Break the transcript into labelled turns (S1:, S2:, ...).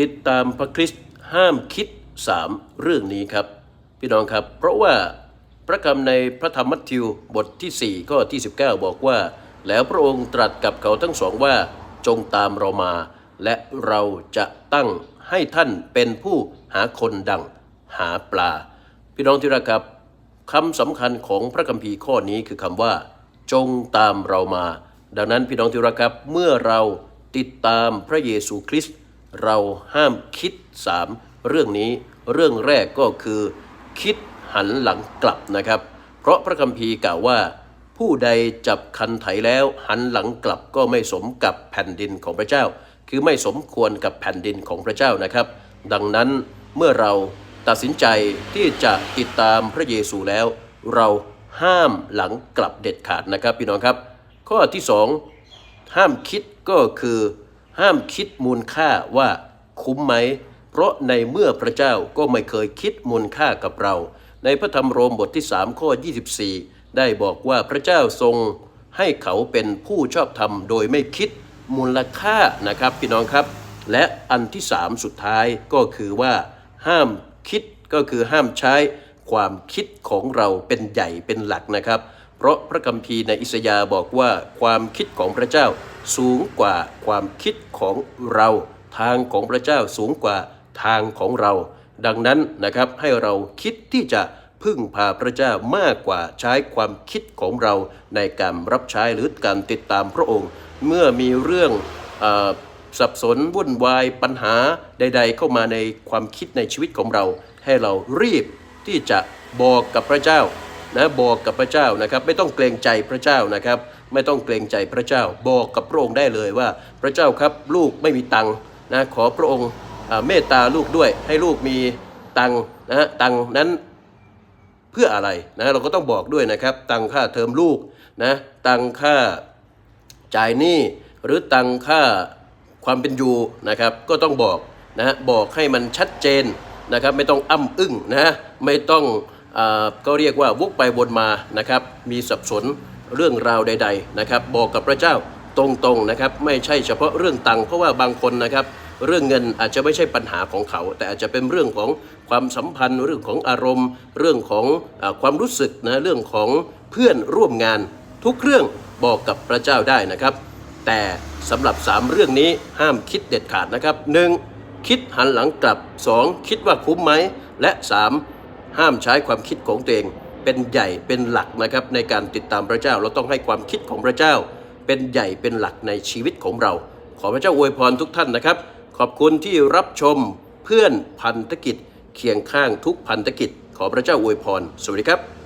S1: ติดตามพระคริสต์ห้ามคิดสามเรื่องนี้ครับ พี่น้องครับ เพราะว่าพระคำในพระธรรมมัทธิวบทที่ 4 ข้อที่ 19 บอกว่า แล้วพระองค์ตรัสกับเขาทั้งสองว่าจงตามเรามา และเราจะตั้งให้ท่านเป็นผู้หาคนดังหาปลา พี่น้องที่รักครับคำสำคัญของพระคัมภีร์ข้อนี้คือคำว่า จงตามเรามา ดังนั้นพี่น้องที่รักครับเมื่อเราติดตามพระเยซูคริสต์ เราห้ามคิดสามเรื่องนี้เรื่องแรกก็คือ คิดหันหลังกลับนะครับ เพราะพระคัมภีร์กล่าวว่า ผู้ใดจับคันไถแล้วหันหลังกลับก็ไม่สมกับแผ่นดินของพระเจ้า คือไม่สมควรกับแผ่นดินของพระเจ้านะครับ ดังนั้นเมื่อเราตัดสินใจที่จะติดตามพระเยซูแล้ว เราห้ามหลังกลับเด็ดขาดนะครับพี่น้องครับ ข้อที่สองห้ามคิดก็คือ ห้ามคิดมูลค่าว่าคุ้มไหม เพราะในเมื่อพระเจ้าก็ไม่เคยคิดมูลค่ากับเรา ในพระธรรมโรมบทที่3ข้อ 24 ได้บอกว่าพระเจ้าทรงให้เขาเป็นผู้ชอบธรรมโดยไม่คิดมูลค่านะครับพี่น้องครับ และอันที่สามสุดท้ายก็คือว่า ห้ามคิดก็คือห้ามใช้ความคิดของเราเป็นใหญ่เป็นหลักนะครับ เพราะพระคัมภีร์ในอิสยาห์บอกว่าความคิดของพระเจ้า สูงกว่าความคิดของเรา ทางของพระเจ้าสูงกว่าทางของเรา ดังนั้นนะครับให้เราคิดที่จะพึ่งพาพระเจ้ามากกว่าใช้ความคิดของเราในการรับใช้หรือการติดตามพระองค์ เมื่อมีเรื่องอสับสนวุ่นวายปัญหาใด ๆ เข้ามาในความคิดในชีวิตของเรา ให้เรารีบที่จะบอกกับพระเจ้า นะบอกกับพระเจ้านะครับไม่ต้องเกรงใจพระเจ้านะครับ ไม่ต้องเกรงใจพระเจ้า บอกกับพระองค์ได้เลยว่า พระเจ้าครับลูกไม่มีตังค์นะขอพระองค์เมตตาลูกด้วย ให้ลูกมีตังค์นะตังค์นั้นเพื่ออะไรนะเราก็ต้องบอกด้วยนะครับ ตังค่าเทอมลูกนะตังค่าจ่ายหนี้หรือตังค่าความเป็นอยู่นะครับก็ต้องบอกนะบอกให้มันชัดเจนนะครับ ไม่ต้องอ้ำอึ้งนะไม่ต้อง ก็เรียกว่าวกไปวนมานะครับมีสับสนเรื่องราวใด ๆนะครับ บอกกับพระเจ้าตรงๆนะครับไม่ใช่เฉพาะเรื่องตังค์เพราะว่าบางคนนะครับเรื่องเงินอาจจะไม่ใช่ปัญหาของเขา แต่อาจจะเป็นเรื่องของความสัมพันธ์ เรื่องของอารมณ์ เรื่องของอความรู้สึกนะเรื่องของเพื่อนร่วมงาน ทุกเรื่องบอกกับพระเจ้าได้นะครับ แต่สำหรับ 3 เรื่องนี้ห้ามคิดเด็ดขาดนะครับ 1. คิดหันหลังกลับ 2. คิดว่าคุ้มไหมและ 3. ห้ามใช้ความคิดของตัวเอง เป็นใหญ่เป็นหลักนะครับในการติดตามพระเจ้า เราต้องให้ความคิดของพระเจ้า เป็นใหญ่เป็นหลักในชีวิตของเรา ขอพระเจ้าอวยพรทุกท่านนะครับ ขอบคุณที่รับชมเพื่อนพันธกิจเคียงข้างทุกพันธกิจ ขอพระเจ้าอวยพร สวัสดีครับ